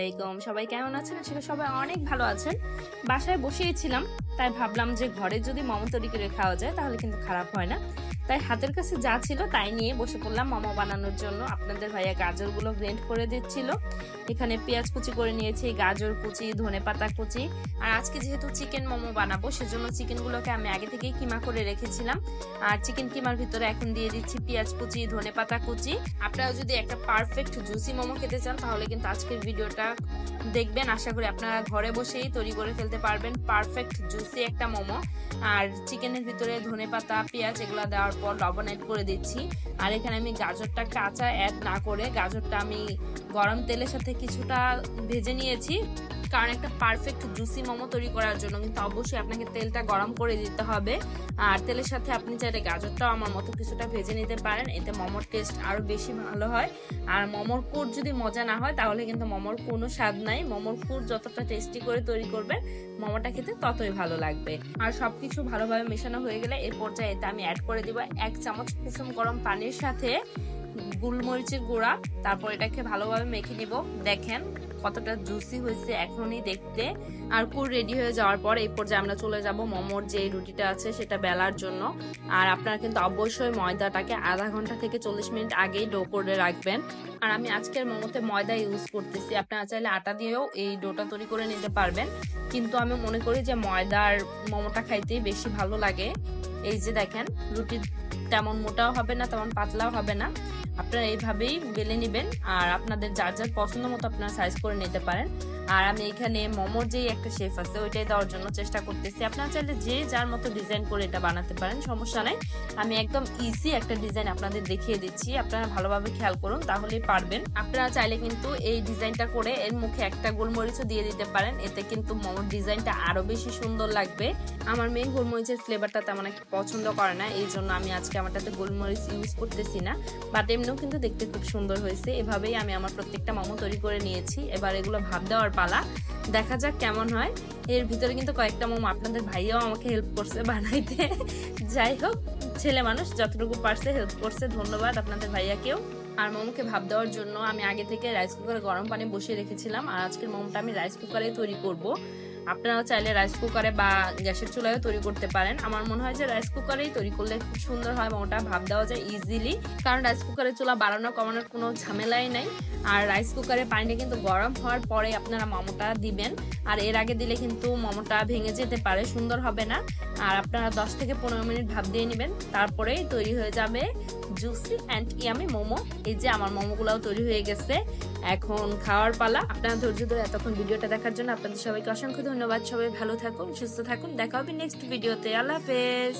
আলাইকুম। সবাই কেমন আছেন? আসলে সবাই অনেক ভালো আছেন। বাসায় বসেইছিলাম তাই ভাবলাম যে ঘরে যদি মোমো তৈরি করে খাওয়া যায়, তাহলে কিন্তু খারাপ হয় না। তাই হাতের কাছে যা ছিল তাই নিয়ে বসে পড়লাম মোমো বানানোর জন্য। আপনাদের ভাইয়া গাজরগুলো গ্রেন্ড করে দিচ্ছিল। এখানে পেঁয়াজ কুচি করে নিয়েছি, গাজর কুচি, ধনে পাতা কুচি। আর আজকে যেহেতু চিকেন মোমো বানাবো, সেজন্য চিকেনগুলোকে আমি আগে থেকেই কিমা করে রেখেছিলাম। আর চিকেন কিমার ভিতরে এখন দিয়ে দিচ্ছি পেঁয়াজ কুচি, ধনে পাতা কুচি। আপনারা যদি একটা পারফেক্ট জুসি মোমো খেতে চান, তাহলে কিন্তু আজকের ভিডিওটা দেখবেন। আশা করি আপনারা ঘরে বসেই তৈরি করে ফেলতে পারবেন। পারফেক্ট জুসি একটা মোমো। আর চিকেনের ভিতরে ধনে পাতা, পেঁয়াজ এগুলো দেওয়ার পর লবণ অ্যাড করে দিচ্ছি। আর এখানে আমি গাজরটা কাঁচা অ্যাড না করে গাজরটা আমি গরম তেলের সাথে কিছুটা ভেজে নিয়েছি। কারণ একটা পারফেক্ট জুসি মোমো তৈরি করার জন্য কিন্তু অবশ্যই আপনাকে তেলটা গরম করে দিতে হবে। আর তেলের সাথে আপনি চাইলে গাজরটাও আমার মতো কিছুটা ভেজে নিতে পারেন, এতে মোমোর টেস্ট আরও বেশি ভালো হয়। আর মোমোর কুট যদি মজা না হয়, তাহলে কিন্তু মোমোর কোনো স্বাদ নাই। মোমোর কুট যতটা টেস্টি করে তৈরি করবেন, মোমোটা খেতে ততই ভালো লাগবে। আর সবকিছু ভালোভাবে মেশানো হয়ে গেলে এর পর্যায়ে আমি অ্যাড করে দিব এক চামচ কুসুম গরম পানির সাথে গোলমরিচের গুঁড়া, তারপর এটাকে ভালোভাবে মেখে নিব। দেখেন কতটা জুসি হয়েছে এখনই দেখতে। আর কুর রেডি হয়ে যাওয়ার পর এই পর্যায়ে আমরা চলে যাব মোমোর যে রুটিটা আছে সেটা বেলার জন্য। আর আপনারা কিন্তু অবশ্যই ময়দাটাকে আধা ঘণ্টা থেকে চল্লিশ মিনিট আগেই ডো করে রাখবেন। আর আমি আজকের মোমোতে ময়দা ইউজ করতেছি। আপনারা চাইলে আটা দিয়েও এই ডোটা তৈরি করে নিতে পারবেন। কিন্তু আমি মনে করি যে ময়দার মোমোটা খাইতেই বেশি ভালো লাগে। এই যে দেখেন, রুটি তেমন মোটাও হবে না, তেমন পাতলাও হবে না। আপনারা এইভাবেই বেলে নেবেন আর আপনাদের যার যার পছন্দ মতো আপনারা সাইজ করে নিতে পারেন। আর আমি এখানে মোমোর যেই একটা শেফ আছে, ওইটাই দেওয়ার জন্য চেষ্টা করতেছি। আপনারা চাইলে যে যার মতো ডিজাইন করে এটা বানাতে পারেন, সমস্যা নাই। আমি একদম ইজি একটা ডিজাইন আপনাদের দেখিয়ে দিচ্ছি। আপনারা ভালোভাবে খেয়াল করুন, তাহলেই পারবেন। আপনারা চাইলে কিন্তু এই ডিজাইনটা করে এর মুখে একটা গোলমরিচও দিয়ে দিতে পারেন। এতে কিন্তু মোমোর ডিজাইনটা আরও বেশি সুন্দর লাগবে। আমার মেয়ে গোলমরিচের ফ্লেভারটা তেমন একটা পছন্দ করে না এই জন্য আমি আজকে আমারটাতে গোলমরিচ ইউজ করতেছি না। বাট এমনিও কিন্তু দেখতে খুব সুন্দর হয়েছে। এভাবেই আমি আমার প্রত্যেকটা মোমো তৈরি করে নিয়েছি। এবার এগুলো ভাব দেওয়ার পালা। দেখা যাক কেমন হয়। এর ভিতরে কিন্তু কয়েকটা মোমো আপনাদের ভাইয়াও আমাকে হেল্প করছে বানাইতে। যাই হোক, ছেলে মানুষ, যতটুকু পারছে হেল্প করছে। ধন্যবাদ আপনাদের ভাইয়াকেও। আর মোমোকে ভাব দেওয়ার জন্য আমি আগে থেকে রাইস কুকারে গরম পানি বসিয়ে রেখেছিলাম। আর আজকের মোমোটা আমি রাইস কুকারে তৈরি করব। আপনারাও চাইলে রাইস কুকারে বা গ্যাসের চুলায়ও তৈরি করতে পারেন। আমার মনে হয় যে রাইস কুকারেই তৈরি করলে খুব সুন্দর হয় মোমোটা ভাব দেওয়া যায় ইজিলি কারণ রাইস কুকারের চুলা বাড়ানো, কমানোর কোনো ঝামেলাই নাই। আর রাইস কুকারে পানিটা কিন্তু গরম হওয়ার পরে আপনারা মোমোটা দিবেন। আর এর আগে দিলে কিন্তু মোমোটা ভেঙে যেতে পারে, সুন্দর হবে না। আর আপনারা দশ থেকে পনেরো মিনিট ভাব দিয়ে নেবেন, তারপরেই তৈরি হয়ে যাবে জুসি অ্যান্ড ইয়ামি মোমো। এই যে আমার মোমোগুলোও তৈরি হয়ে গেছে। এখন খাওয়ার পালা। আপনারা ধৈর্য ধরে এতক্ষণ ভিডিওটা দেখার জন্য আপনাদের সবাইকে অসংখ্য ধন্যবাদ। সবাই ভালো থাকুন, সুস্থ থাকুন। দেখা হবে নেক্সট ভিডিওতে আল্লাহ হাফেজ।